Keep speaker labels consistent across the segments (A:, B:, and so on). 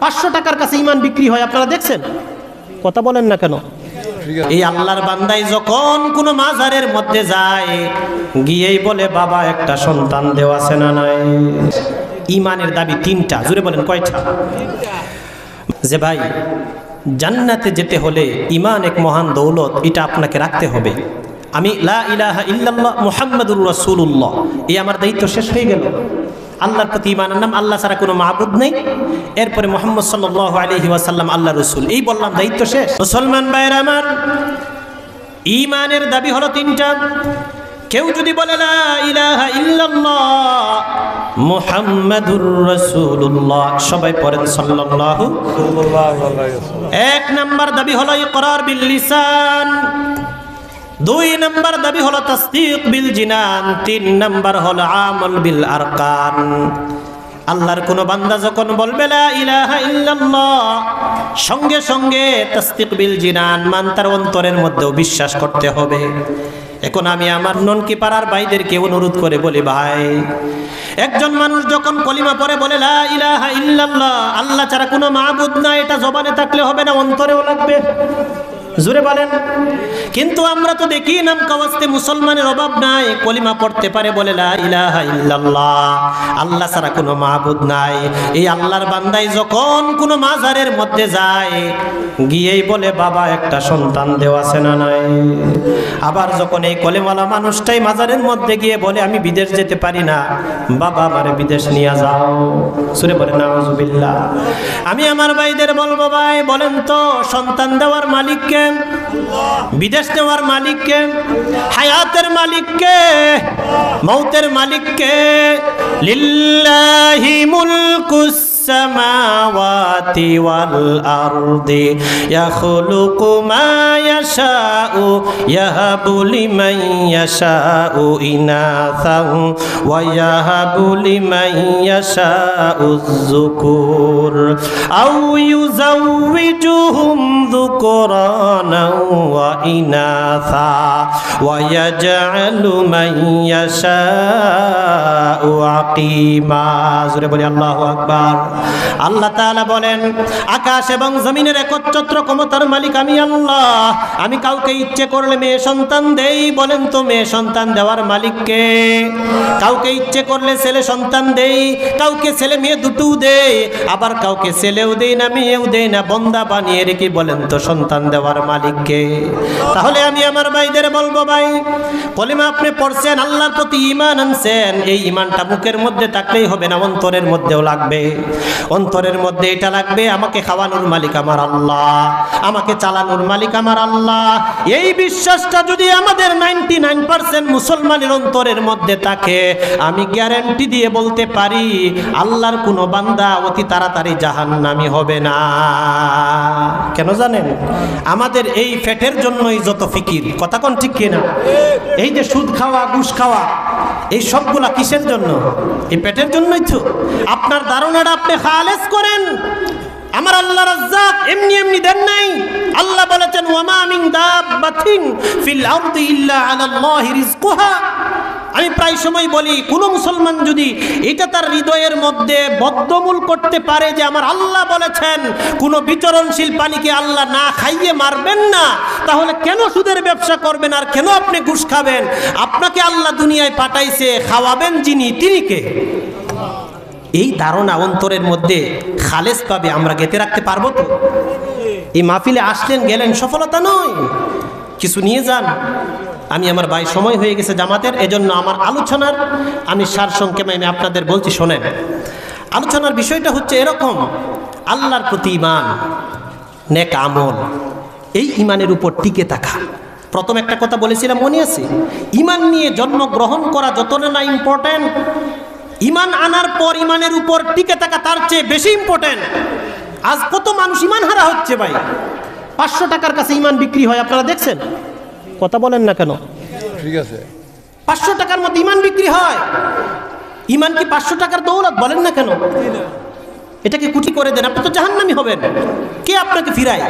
A: পাঁচশো টাকার কাছে ইমান বিক্রি হয়, আপনারা দেখছেন? কথা বলেন না কেন? এই আল্লাহর বান্দাই যখন কোনো মাজারের মধ্যে যায়, গিয়েই বলে, বাবা, একটা সন্তান দেওয়া আছে না নাই? ইমানের দাবি তিনটা জুড়ে বলেন, কয়টা? যে ভাই, জান্নাতে যেতে হলে ইমান এক মহান দৌলত, এটা আপনাকে রাখতে হবে। আমি লা ইলাহা ইল্লাল্লাহ মুহাম্মাদুর রাসূলুল্লাহ। এই আমার দায়িত্ব শেষ হয়ে গেল। আল্লাহর প্রতি ইমানের নাম আল্লাহ ছাড়া কোনো মাহবুদ নেই। এরপরে মোহাম্মদ সাল্লাল্লাহু আলাইহি ওয়াসাল্লাম আল্লাহ রসুল। এই বললাম, দায়িত্ব শেষ। মুসলমান ভাইয়ের আমার ইমানের দাবি হলো তিনটা। কেউ যদি বলে রাসূলুল্লাহ সবাই পড়েন সাল্লাল্লাহু এক নাম্বার দাবি হলো ইকরার বিল লিসান। দুই নাম্বার দাবি হলো তাসদিক বিল জিনান, তিন নাম্বার হলো আমল বিল আরকান। আল্লাহর কোন বান্দা যখন বলবে, লা ইলাহা ইল্লাল্লাহ সঙ্গে সঙ্গে তাসদিক বিল জিনান মান তার অন্তরের মধ্যেও বিশ্বাস করতে হবে। এখন আমি আমার ননকি পাড়ার ভাইদেরকে অনুরোধ করে বলি, ভাই, একজন মানুষ যখন কলিমা পরে বলে, লা ইলাহা ইল্লাল্লাহ আল্লাহ ছাড়া কোনো মাহবুদ না এটা জবানে থাকলে হবে না, অন্তরেও লাগবে। জোরে বলেন। কিন্তু আমরা তো দেখি নাম কাওয়াস্তে মুসলমানের অভাব নাই, কলিমা পড়তে পারে বলে লা ইলাহা ইল্লাল্লাহ। আল্লাহ ছাড়া কোনো মাহবুদ নাই। এই আল্লাহর বান্দাই যখন কোনো মাজারের মধ্যে যায়, গিয়েই বলে, বাবা, একটা সন্তান দেওয়া আছে না নাই? আবার যখন এই কলেমালা মানুষটাই মাজারের মধ্যে গিয়ে বলে, আমি বিদেশ যেতে পারি না। বাবা, আমারে বিদেশ নিয়ে যাও। সুরে বলে নামাজুবিল্লাহ আমি আমার ভাইদের বলব, ভাই, বলেন তো, সন্তান দেওয়ার মালিককে বিদেশ নেওয়ার মালিককে হায়াতের মালিককে মৌতের মালিককে লিল্লাহি মুলকুস السماوات والأرض. يخلق ما يشاء يهب لمن يشاء إناثا ويهب لمن يشاء الذكور. أو يزوجهم ذكرانا وإناثا ويجعل من يشاء আকাশ এবং জমিনের একচ্ছত্র মালিক আমি আল্লাহ। আমি কাউকে ইচ্ছে করলে মেয়ে সন্তান দেই, বলেন তো মেয়ে সন্তান দেওয়ার মালিককে কাউকে ইচ্ছে করলে সন্তান দেই, কাউকে ছেলে মেয়ে দুটো দেই, আবার কাউকে ছেলেও দেই না, মেয়েও দেই না, বন্দা বানিয়ে রেখে বলেন তো সন্তান দেওয়ার মালিককে তাহলে আমি আমার ভাইদের বলব ভাই, কলিমা আপনি পড়ছেন, আল্লাহর প্রতি ইমান আনছেন, এই ইমান ইমানটা মুখের মধ্যে থাকলেই হবে না, অন্তরের মধ্যেও লাগবে। অন্তরের মধ্যে এটা লাগবে, আমাকে খাওয়ানোর মালিক আমার আল্লাহ, আমাকে চালানোর মালিক আমার আল্লাহ। এই বিশ্বাসটা যদি আমাদের নাইনটি মুসলমানের অন্তরের মধ্যে থাকে, আমি গ্যারেন্টি দিয়ে বলতে পারি, আল্লাহর কোনো বান্দা অতি তাড়াতাড়ি জাহান্নামি হবে না। কেন জানেন? আমাদের এই ফ্যাটের জন্যই যত ফিকির। কথা কোন ঠিক কিনা? এই যে সুদ খাওয়া, ঘুষ খাওয়া, এই সবগুলা কিসের জন্য? এই পেটের জন্যই তো। আপনার ধারণাটা আপনি খালেস করেন। আমার আল্লাহ রাজ্জাক এমনি এমনি দেন নাই। আল্লাহ বলেছেন ওয়ামা মিন দাব্বাতিন ফিল আরদি ইল্লা আলাল্লাহি রিজকুহা। আমি প্রায় সময় বলি, কোনো মুসলমান যদি এটা তার হৃদয়ের মধ্যে বদ্ধমূল করতে পারে যে আমার আল্লাহ বলেছেন, কোনো বিচরণশীল পানিকে আল্লাহ না খাইয়ে মারবেন না, তাহলে কেন সুদের ব্যবসা করবেন আর কেন আপনি ঘুষ খাবেন? আপনাকে আল্লাহ দুনিয়ায় পাঠাইছে, খাওয়াবেন যিনি, তিনি কে? এই ধারণা অন্তরের মধ্যে খালেস পাবে, আমরা গেতে রাখতে পারব তো? এই মাহফিলে আসলেন, গেলেন, সফলতা নয়। কিছু নিয়ে যান। আমি আমার ভাই সময় হয়ে গেছে জামাতের, এজন্য আমার আলোচনার, আমি সার সংক্ষেপে আমি আপনাদের বলছি, শোনেন। আলোচনার বিষয়টা হচ্ছে এরকম, আল্লাহর প্রতি ইমান নেক আমল, এই ইমানের উপর টিকে থাকা। প্রথম একটা কথা বলেছিলাম, মনে আছে? ইমান নিয়ে জন্মগ্রহণ করা যতটা না ইম্পর্ট্যান্ট ইমান আনার পর ইমানের উপর টিকে থাকা তার চেয়ে বেশি ইম্পর্ট্যান্ট আজ কত মানুষ ইমান হারা হচ্ছে ভাই? পাঁচশো টাকার কাছে ইমান বিক্রি হয়, আপনারা দেখছেন? কথা বলেন না কেন?
B: ঠিক আছে।
A: পাঁচশো টাকার মধ্যে ইমান বিক্রি হয়। ইমান কি পাঁচশো টাকার দৌলত বলেন না কেন? এটাকে কুটি করে দেন আপনি তো জাহান্নামি হবেন। কে আপনাকে ফিরায়?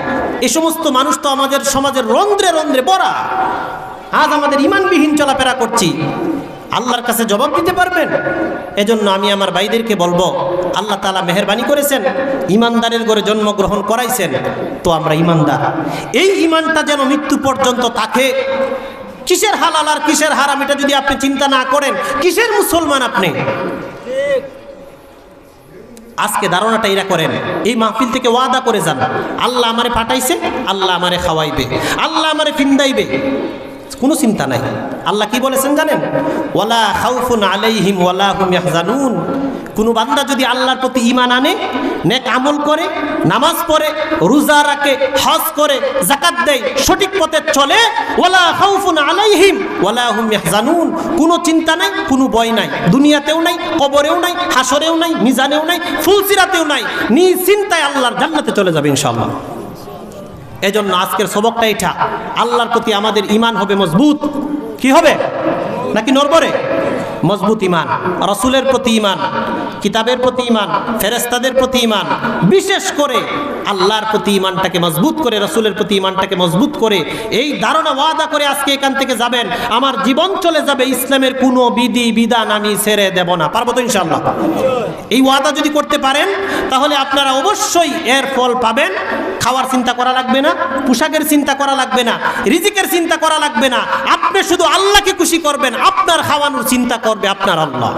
A: এ সমস্ত মানুষ তো আমাদের সমাজের রন্ধ্রে রন্ধ্রে বড়া। আজ আমাদের ইমানবিহীন চলাফেরা করছি। আল্লাহর কাছে জবাব দিতে পারবেন? এজন্য আমি আমার ভাইদেরকে বলব, আল্লাহ তালা মেহরবানি করেছেন ইমানদারের ঘরে জন্মগ্রহণ করাইছেন, তো আমরা ইমানদার এই ইমানটা যেন মৃত্যু পর্যন্ত থাকে, কিসের হালাল আর কিসের হারাম এটা যদি আপনি চিন্তা না করেন, কিসের মুসলমান আপনি? আজকে ধারণাটা এরা করেন, এই মাহফিল থেকে ওয়াদা করে যান, আল্লাহ আমারে পাঠাইছে, আল্লাহ আমারে খাওয়াইবে, আল্লাহ আমারে ফিন্দাইবে। কোনো চিন্তা নাই। আল্লাহ কি বলেছেন জানেন? ওয়ালা খাউফুন আলাইহিম ওয়ালা হুম ইয়াহজানুন। কোনো বান্দা যদি আল্লাহর প্রতি ঈমান আনে, নেক আমল করে, নামাজ পড়ে, রোজা রাখে, হজ করে জাকাত দেয়, সঠিক পথে চলে, ওয়ালা খাউফুন আলাইহিম ওয়ালা হুম ইয়াহজানুন। কোনো চিন্তা নাই, কোনো ভয় নাই। দুনিয়াতেও নাই, কবরেও নাই, হাসরেও নাই, মিজানেও নাই, ফুলসিরাতেও নাই। নি চিন্তায় আল্লাহর জান্নাতে চলে যাবে ইনশাআল্লাহ। এজন্য আজকের সবকটা এটা। আল্লাহর প্রতি আমাদের ইমান হবে মজবুত। কি হবে? নাকি নরবরে মজবুত ইমান রসুলের প্রতি ইমান কিতাবের প্রতি ইমান ফেরেস্তাদের প্রতি ইমান বিশেষ করে আল্লাহর প্রতি ইমানটাকে মজবুত করে, রসুলের প্রতি ইমানটাকে মজবুত করে, এই ধারণা ওয়াদা করে আজকে এখান থেকে যাবেন। আমার জীবন চলে যাবে, ইসলামের কোনো বিধি, বিধান আমি ছেড়ে দেব না। পারব তো ইনশাল্লাহ এই ওয়াদা যদি করতে পারেন, তাহলে আপনারা অবশ্যই এর ফল পাবেন। খাওয়ার চিন্তা করা লাগবে না, পোশাকের চিন্তা করা লাগবে না, রিজিকের চিন্তা করা লাগবে না। আপনি শুধু আল্লাহকে খুশি করবেন, আপনার খাওয়ানোর চিন্তা করবে আপনার আল্লাহ।